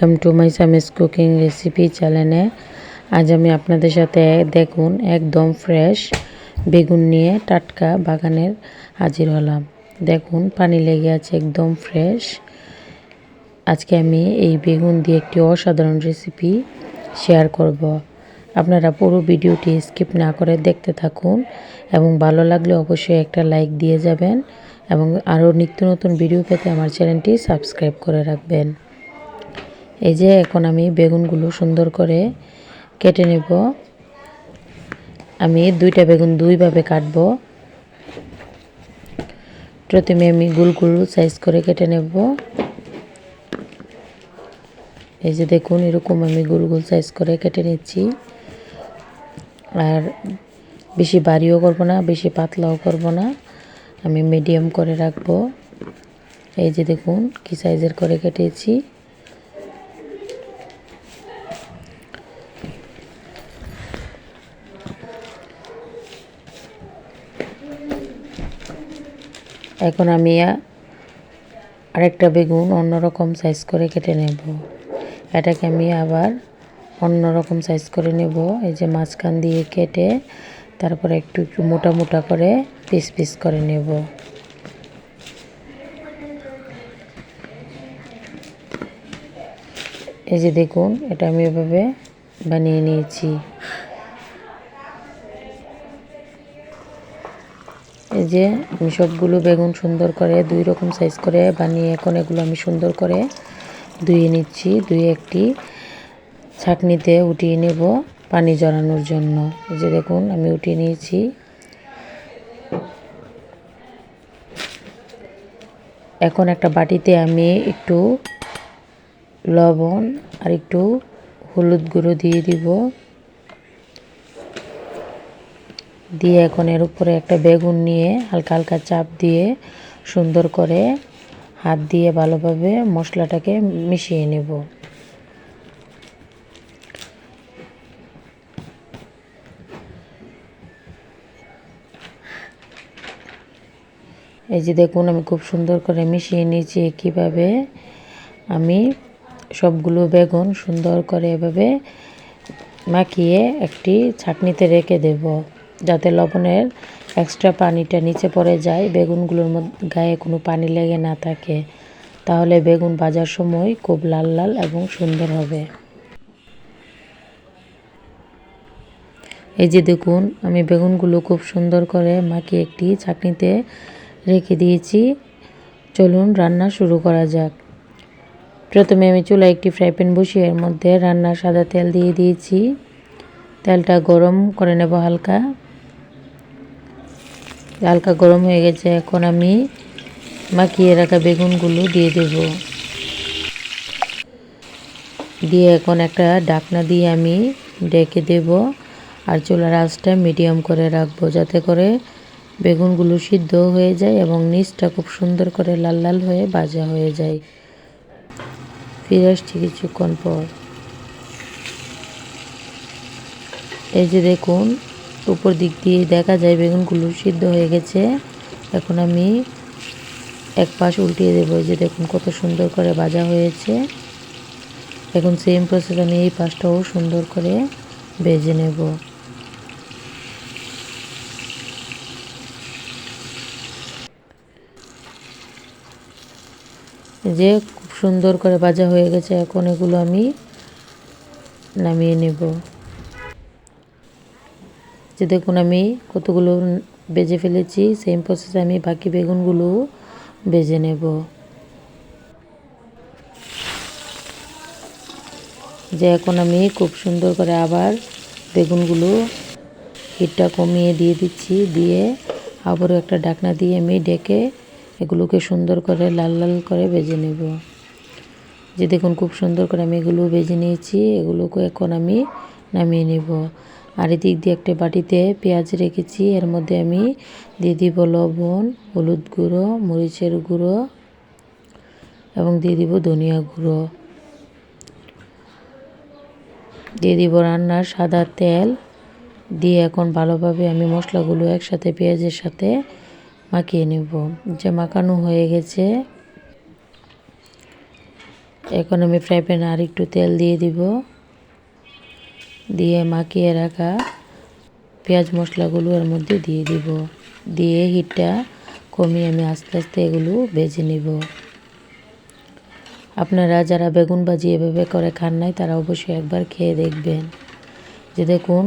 Welcome to my Sami's cooking recipe চ্যানেলে আজ আমি আপনাদের সাথে দেখুন, একদম ফ্রেশ বেগুন নিয়ে টাটকা বাগানের হাজির হলাম। দেখুন, পানি লেগে আছে একদম ফ্রেশ আজকে আমি এই বেগুন দিয়ে একটি অসাধারণ রেসিপি শেয়ার করব। আপনারা পুরো ভিডিওটি স্কিপ না করে দেখতে থাকুন এবং ভালো লাগলে অবশ্যই একটা লাইক দিয়ে যাবেন এবং আরও নিত্য নতুন ভিডিও পেতে আমার চ্যানেলটি সাবস্ক্রাইব করে রাখবেন। এই যে এখন আমি বেগুনগুলো সুন্দর করে কেটে নেব। আমি দুইটা বেগুন দুইভাবে কাটব। প্রথমে আমি গুল গুল সাইজ করে কেটে নেব। এই যে দেখুন, এরকম আমি গুল গুল সাইজ করে কেটে নিচ্ছি। আর বেশি বাড়িও করব না, বেশি পাতলাও করব না। আমি মিডিয়াম করে রাখব। এই যে দেখুন, কি সাইজের করে কেটেছি। এখন আমি আরেকটা বেগুন অন্যরকম সাইজ করে কেটে নেব। এটাকে আমি আবার অন্যরকম সাইজ করে নেব। এই যে মাঝখান দিয়ে কেটে তারপরে একটু একটু মোটা মোটা করে পিস পিস করে নেব। এই যে দেখুন, এটা আমি এভাবে বানিয়ে নিয়েছি। এই যে আমি সবগুলো বেগুন সুন্দর করে দুই রকম সাইজ করে বানিয়ে এখন এগুলো আমি সুন্দর করে ধুয়ে নিচ্ছি দুই একটি ছাকনিতে উঠিয়ে নেব পানি জড়ানোর জন্য। এই যে দেখুন, আমি উঠিয়ে নিয়েছি। এখন একটা বাটিতে আমি একটু লবণ আর একটু হলুদ গুঁড়ো দিয়ে দিব। দিয়ে এখন এর উপরে একটা বেগুন নিয়ে হালকা হালকা চাপ দিয়ে সুন্দর করে হাত দিয়ে ভালোভাবে মশলাটাকে মিশিয়ে নেব। এই যে দেখুন, আমি খুব সুন্দর করে মিশিয়ে নিয়েছি কীভাবে আমি সবগুলো বেগুন সুন্দর করে এভাবে মাখিয়ে একটি ছাকনিতে রেখে দেব। যাতে লবণের এক্সট্রা পানিটা নিচে পড়ে যায়, বেগুনগুলোর মধ্যে গায়ে কোনো পানি লেগে না থাকে, তাহলে বেগুন ভাজার সময় খুব লাল লাল এবং সুন্দর হবে। এই যে দেখুন, আমি বেগুনগুলো খুব সুন্দর করে মাকে একটি ছাকনিতে রেখে দিয়েছি। চলুন রান্না শুরু করা যাক। প্রথমে আমি চুলায় একটি ফ্রাই প্যান বসিয়ে এর মধ্যে রান্নার সাদা তেল দিয়ে দিয়েছি। তেলটা গরম করে নেব হালকা। হালকা গরম হয়ে গেছে, এখন আমি মাখিয়ে রাখা বেগুনগুলো দিয়ে দেব। দিয়ে এখন একটা ডাকনা দিয়ে আমি ডেকে দেব আর চুলার আঁচটা মিডিয়াম করে রাখব যাতে করে বেগুনগুলো সিদ্ধ হয়ে যায় এবং নিচটা খুব সুন্দর করে লাল লাল হয়ে ভাজা হয়ে যায়। ফিরে আসছি কিছুক্ষণ পর। এই যে দেখুন উপর দিক দিয়ে দেখা যায় বেগুনগুলো সিদ্ধ হয়ে গেছে। এখন আমি এক পাশ উল্টিয়ে দেবো যে দেখুন কত সুন্দর করে ভাজা হয়েছে। এখন সেম প্রসেস আমি এই পাশটাও সুন্দর করে ভেজে নেব। যে খুব সুন্দর করে ভাজা হয়ে গেছে, এখন এগুলো আমি নামিয়ে নেব। যে দেখুন আমি কতগুলো বেজে ফেলেছি সেম প্রসেসে আমি বাকি বেগুনগুলো বেজে নেব। যে এখন আমি খুব সুন্দর করে আবার বেগুনগুলো হিটটা কমিয়ে দিয়ে দিচ্ছি, দিয়ে আবারও একটা ডাকনা দিয়ে আমি ডেকে এগুলোকে সুন্দর করে লাল লাল করে ভেজে নেব। যে দেখুন খুব সুন্দর করে আমি এগুলো ভেজে নিয়েছি, এগুলোকে এখন আমি নামিয়ে নেব। আর এদিক দিয়ে একটা বাটিতে পেঁয়াজ রেখেছি। এর মধ্যে আমি দিয়ে দিব লবণ, হলুদ গুঁড়ো, মরিচের গুঁড়ো এবং দিয়ে দিব ধনিয়া গুঁড়ো। দিয়ে দিব রান্নার সাদা তেল। দিয়ে এখন ভালোভাবে আমি মশলাগুলো একসাথে পেঁয়াজের সাথে মাখিয়ে নেব। যে মাখানো হয়ে গেছে, এখন আমি ফ্রাই প্যানে আর একটু তেল দিয়ে দিব। দিয়ে মাখিয়ে রাখা পেঁয়াজ মশলাগুলো এর মধ্যে দিয়ে দিব। দিয়ে হিটটা কমিয়ে আমি আস্তে আস্তে এগুলো ভেজে নিব। আপনারা যারা বেগুন ভাজি এভাবে করে খান নাই, তারা অবশ্যই একবার খেয়ে দেখবেন। যে দেখুন,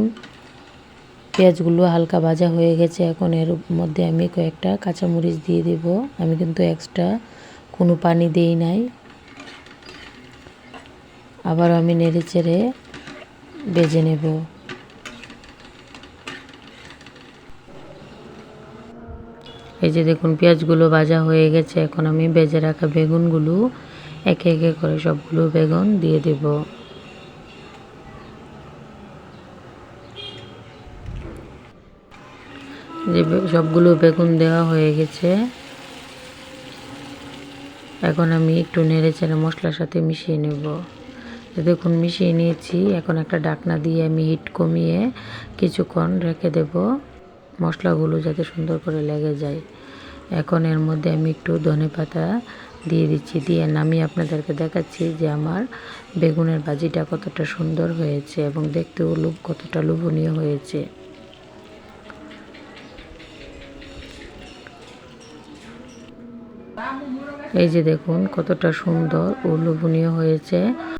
পেঁয়াজগুলো হালকা ভাজা হয়ে গেছে, এখন এর মধ্যে আমি কয়েকটা কাঁচামরিচ দিয়ে দেব। আমি কিন্তু এক্সট্রা কোনো পানি দেই নাই। আবার আমি নেড়ে চেড়ে বেজে নেব। এই যে দেখুন, পেঁয়াজগুলো ভাজা হয়ে গেছে। এখন আমি বেজে রাখা বেগুনগুলো একে একে করে সবগুলো বেগুন দিয়ে দেব। যে সবগুলো বেগুন দেওয়া হয়ে গেছে। এখন আমি একটু নেড়ে চেড়ে মশলার সাথে মিশিয়ে নেব। তো দেখুন, মিশিয়ে নিয়েছি। এখন একটা ডাকনা দিয়ে আমি হিট কমিয়ে কিছুক্ষণ রেখে দেব। মশলাগুলো যাতে সুন্দর করে লেগে যায়। এখন এর মধ্যে আমি একটু ধনে পাতা দিয়ে দিচ্ছি। দিয়ে নামিয়ে আপনাদেরকে দেখাচ্ছি যে আমার বেগুনের ভাজিটা কতটা সুন্দর হয়েছে এবং দেখতেও লোভ, কতটা লোভনীয় হয়েছে। এই যে দেখুন, কতটা সুন্দর ও লোভনীয় হয়েছে।